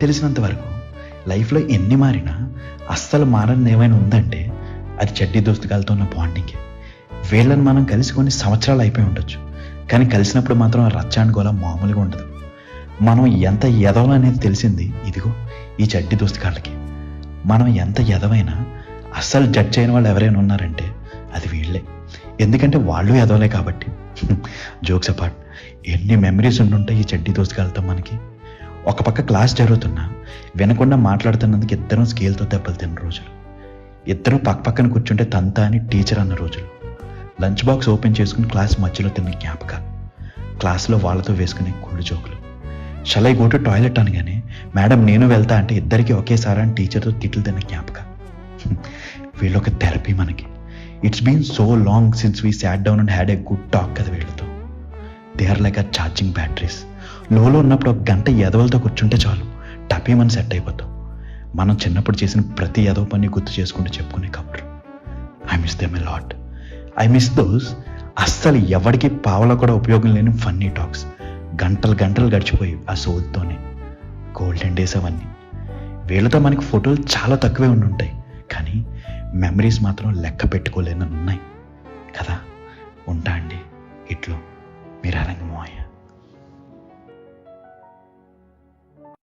తెలిసినంత వరకు లైఫ్లో ఎన్ని మారినా అస్సలు మారని ఏమైనా ఉందంటే అది చెడ్డి దోస్తుగాలతో ఉన్న బాండింగే. వీళ్ళని మనం కలిసి కొన్ని సంవత్సరాలు అయిపోయి ఉండొచ్చు. కానీ కలిసినప్పుడు మాత్రం ఆ రచ్చాండ్ గోళ మామూలుగా ఉండదు. మనం ఎంత ఎదవం అనేది తెలిసింది ఇదిగో ఈ చెడ్డి దోస్తుగాళ్ళకి మనం ఎంత ఎదవైనా అస్సలు జడ్జ్ చేయని వాళ్ళు ఎవరైనా ఉన్నారంటే అది వీళ్ళే. ఎందుకంటే వాళ్ళు ఎదవలే కాబట్టి. జోక్స్ అపార్ట్ ఎన్ని మెమరీస్ ఉండుంటాయి ఈ చెడ్డి దోస్తుగాలతో మనకి? ఒక పక్క క్లాస్ జరుగుతున్నా వినకుండా మాట్లాడుతున్నందుకు ఇద్దరం స్కేల్తో దెబ్బలు తిన్న రోజులు. ఇద్దరం పక్క పక్కన కూర్చుంటే తంత అని టీచర్ అన్న రోజులు. లంచ్ బాక్స్ ఓపెన్ చేసుకుని క్లాస్ మధ్యలో తిన్న జ్ఞాపకాలు. క్లాస్లో వాళ్ళతో వేసుకునే కుళ్ళు జోకులు. Shall I go to toilet అనగానే మేడం నేను వెళ్తా అంటే ఇద్దరికి ఒకేసారి అని టీచర్తో తిట్లు తిన్న జ్ఞాపకాలు. వీళ్ళొక థెరపీ మనకి. It's been so long since we sat down and had a good talk కదా వీళ్ళు. They are like a charging batteries. లోలో ఉన్నప్పుడు ఒక గంట ఎదవలతో కూర్చుంటే చాలు. టపేమని సెట్ అయిపోతాం. మనం చిన్నప్పుడు చేసిన ప్రతి ఎదవ పని గుర్తు చేసుకుంటూ చెప్పుకునే కబుర్లు. I miss them a lot I miss those అస్సలు ఎవరికి పావలో కూడా ఉపయోగం లేని ఫన్నీ టాక్స్ గంటలు గంటలు గడిచిపోయి ఆ సోద్తోనే గోల్డెన్ డేస్ అవన్నీ. వీళ్ళతో మనకి ఫోటోలు చాలా తక్కువే ఉండి ఉంటాయి కానీ మెమరీస్ మాత్రం లెక్క పెట్టుకోలేనని ఉన్నాయి mirar em Moia.